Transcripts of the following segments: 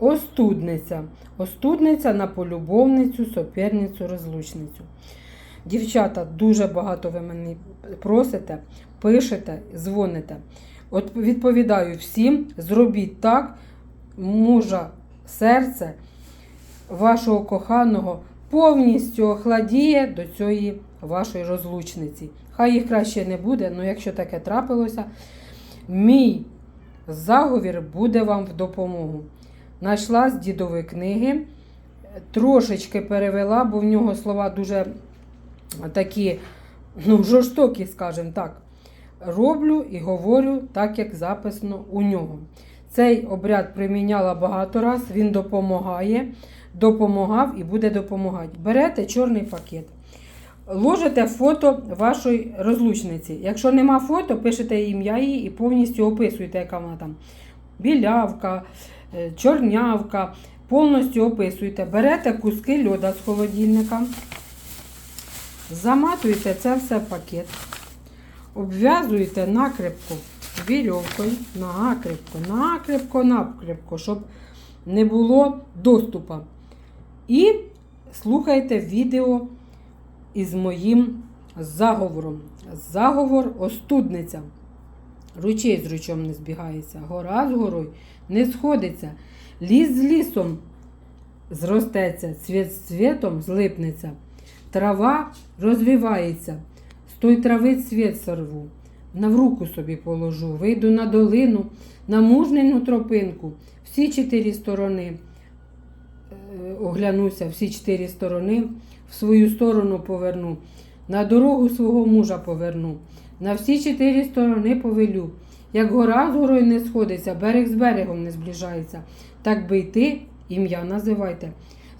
остудниця. Остудниця на полюбовницю, соперницю, розлучницю. Дівчата, дуже багато ви мені просите, пишете, дзвоните. От відповідаю всім, зробіть так, мужа серце вашого коханого повністю охладіє до цієї вашої розлучниці. Хай їх краще не буде, але якщо таке трапилося, мій заговір буде вам в допомогу. Найшла з дідової книги, трошечки перевела, бо в нього слова дуже такі ну, жорстокі, скажімо так. Роблю і говорю так, як записано у нього. Цей обряд приміняла багато раз, він допомагає, допомагав і буде допомагати. Берете чорний пакет, ложите фото вашої розлучниці. Якщо нема фото, пишете ім'я її і повністю описуєте, яка вона там. Білявка, е, чорнявка, повністю описуєте. Берете куски льода з холодильника, заматуєте це все в пакет, обв'язуєте накрепко вірьовкою, накрепко, накрепко, накрепко, щоб не було доступу. І слухайте відео із моїм заговором. Заговор остудниця. Ручей з ручом не збігається, гора з горою не сходиться, ліс з лісом зростеться, цвіт з цвітом злипнеться, трава розвивається, з той трави цвіт сорву, на в руку собі положу, вийду на долину, на мужнину тропинку, всі чотири сторони е, оглянуся, всі чотири сторони, в свою сторону поверну, на дорогу свого мужа поверну, на всі чотири сторони повелю. Як гора з горою не сходиться, берег з берегом не зближається, так би йти, ім'я називайте.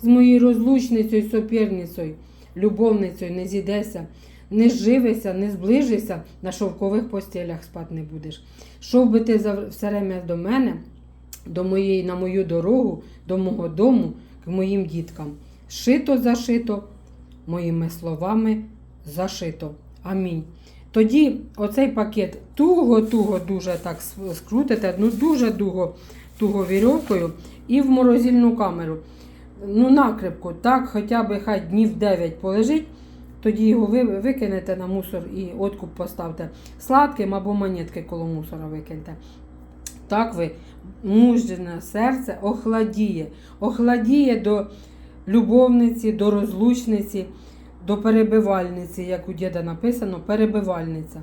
З моєю розлучницею, соперницею, любовницею не зійдеся, не зживися, не зближися, на шовкових постелях спати не будеш. Шов би ти все время до мене, до моєї, на мою дорогу, до мого дому, к моїм діткам. Шито зашито, моїми словами зашито. Амінь. Тоді оцей пакет туго-туго дуже так скрутите, ну дуже туго, туго вірьовкою і в морозильну камеру. Ну, накрепко, так, хоча б хай днів 9 полежить, тоді його ви викинете на мусор і откуп поставте сладким або монетки коло мусора викиньте. Так ви мужне серце охладіє, охладіє до любовниці, до розлучниці, до перебивальниці, як у діда написано, перебивальниця.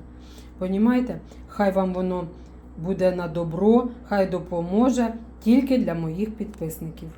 Понімаєте? Хай вам воно буде на добро, хай допоможе тільки для моїх підписників.